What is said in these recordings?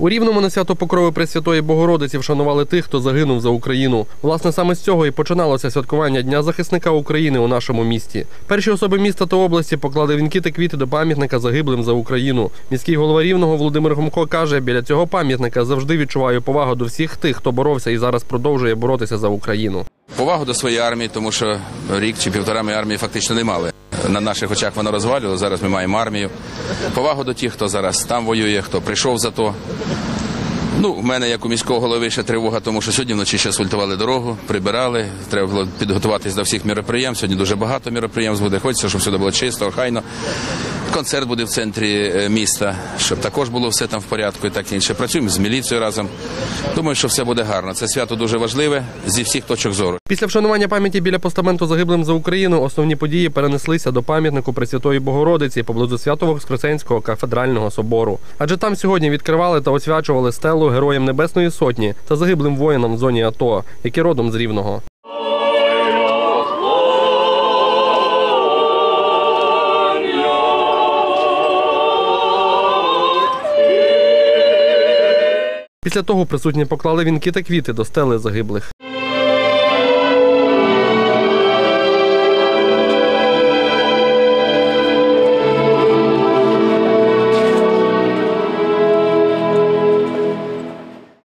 У рівному на свято Покрови Пресвятої Богородиці вшанували тих, хто загинув за Україну. Власне, саме з цього і починалося святкування Дня захисника України у нашому місті. Перші особи міста та області поклали вінки та квіти до пам'ятника загиблим за Україну. Міський голова рівного Володимир Гомко каже, біля цього пам'ятника завжди відчуваю повагу до всіх тих, хто боровся і зараз продовжує боротися за Україну. Повагу до своєї армії, тому що рік чи півтора ми армії фактично не мали. На наших очах воно розвалювало. Зараз ми маємо армію. Повагу до тих, хто зараз там воює, хто прийшов за то. Ну, в мене як у міського голови ще тривога, тому що сьогодні вночі ще асфальтували дорогу, прибирали. Треба було підготуватись до всіх міроприємств. Сьогодні дуже багато міроприємств буде. Хочеться, щоб все було чисто, охайно. Концерт буде в центрі е, міста, щоб також було все там в порядку і так інше. Працюємо з міліцією разом. Думаю, що все буде гарно. Це свято дуже важливе зі всіх точок зору. Після вшанування пам'яті біля постаменту загиблим за Україну основні події перенеслися до пам'ятнику Пресвятої Богородиці поблизу Святого Воскресенського кафедрального собору. Адже там сьогодні відкривали та освячували стелу героям Небесної Сотні та загиблим воїнам в зоні АТО, які родом з Рівного. Після того присутні поклали вінки та квіти до стели загиблих.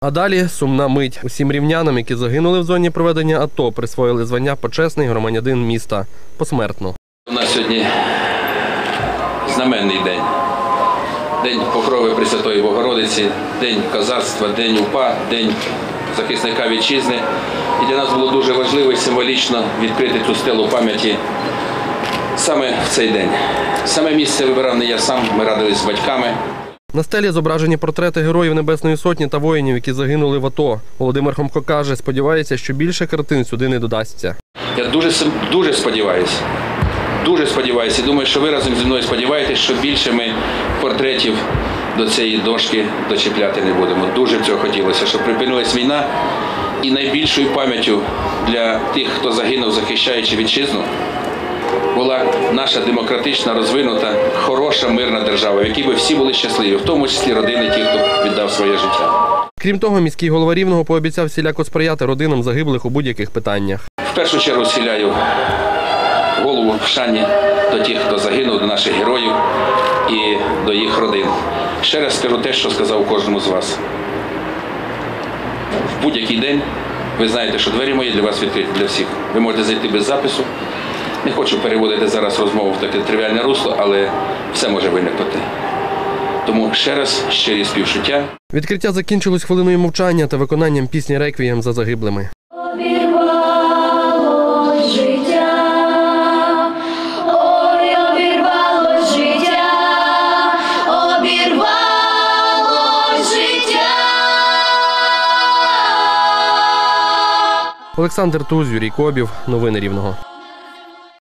А далі сумна мить. Усім рівнянам, які загинули в зоні проведення АТО, присвоїли звання почесний громадянин міста посмертно. У нас сьогодні знаменний день. День покрови Пресвятої Богородиці, День козацтва, День УПА, День захисника вітчизни. І для нас було дуже важливо і символічно відкрити цю стелу пам'яті саме в цей день. Саме місце вибирав не я сам, ми радились з батьками. На стелі зображені портрети героїв Небесної Сотні та воїнів, які загинули в АТО. Володимир Хомко каже, сподівається, що більше картин сюди не додасться. Я дуже дуже сподіваюся. Дуже сподіваюся. І думаю, що ви разом зі мною сподіваєтесь, що більше ми портретів до цієї дошки дочіпляти не будемо. Дуже б цього хотілося, щоб припинилась війна. І найбільшою пам'яттю для тих, хто загинув, захищаючи вітчизну, була наша демократична, розвинута, хороша, мирна держава, в якій би всі були щасливі, в тому числі родини тих, хто віддав своє життя. Крім того, міський голова Рівного пообіцяв всіляко сприяти родинам загиблих у будь-яких питаннях. В першу чергу схиляю голову в шані до тих, хто загинув, до наших героїв і до їх родин. Ще раз скажу те, що сказав кожному з вас. В будь-який день ви знаєте, що двері мої для вас відкриті для всіх. Ви можете зайти без запису. Не хочу переводити зараз розмову в таке тривіальне русло, але все може виникнути. Тому ще раз щирі співчуття. Відкриття закінчилось хвилиною мовчання та виконанням пісні Реквієм за загиблими. Олександр Туз, Юрій Кобів. Новини Рівного.